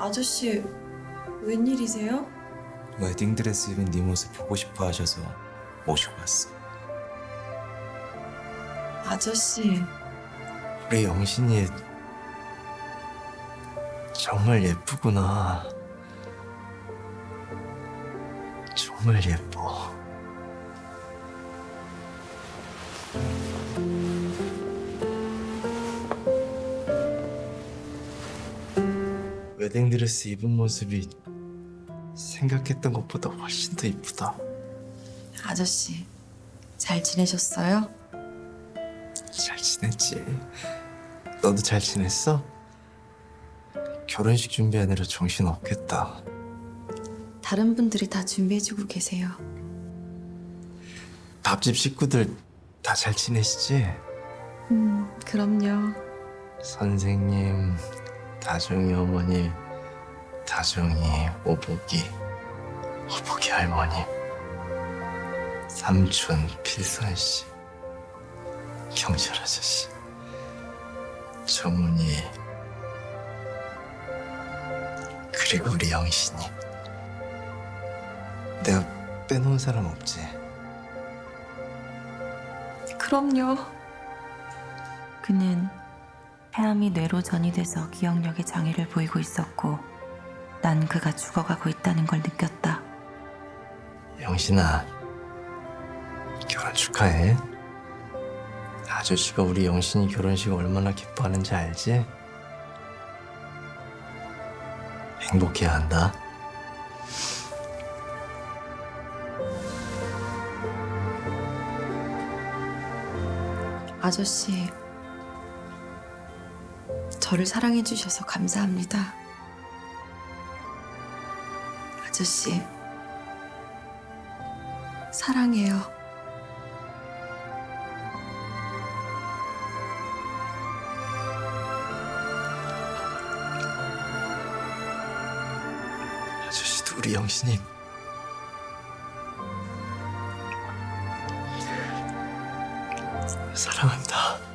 아저씨 웬일이세요? 웨딩드레스 입은 네 모습 보고 싶어 하셔서 모시고 왔어. 아저씨 우리 영신이 정말 예쁘구나. 정말 예뻐. 웨딩드레스 입은 모습이 생각했던 것보다 훨씬 더 이쁘다. 아저씨 잘 지내셨어요? 잘 지냈지? 너도 잘 지냈어? 결혼식 준비하느라 정신 없겠다. 다른 분들이 다 준비해주고 계세요. 밥집 식구들 다 잘 지내시지? 음 그럼요. 선생님, 다정이 어머니, 다정이 오복이, 오복이 할머니, 삼촌 필선 씨, 경찰 아저씨, 정훈이, 그리고 우리 영신이. 내가 빼놓은 사람 없지? 그럼요. 그는 폐암이 뇌로 전이돼서 기억력에 장애를 보이고 있었고 난 그가 죽어가고 있다는 걸 느꼈다. 영신아, 결혼 축하해. 아저씨가 우리 영신이 결혼식 얼마나 기뻐하는지 알지? 행복해야 한다. 아저씨 저를 사랑해 주셔서 감사합니다. 아저씨 사랑해요. 아저씨도 우리 영신이 사랑한다.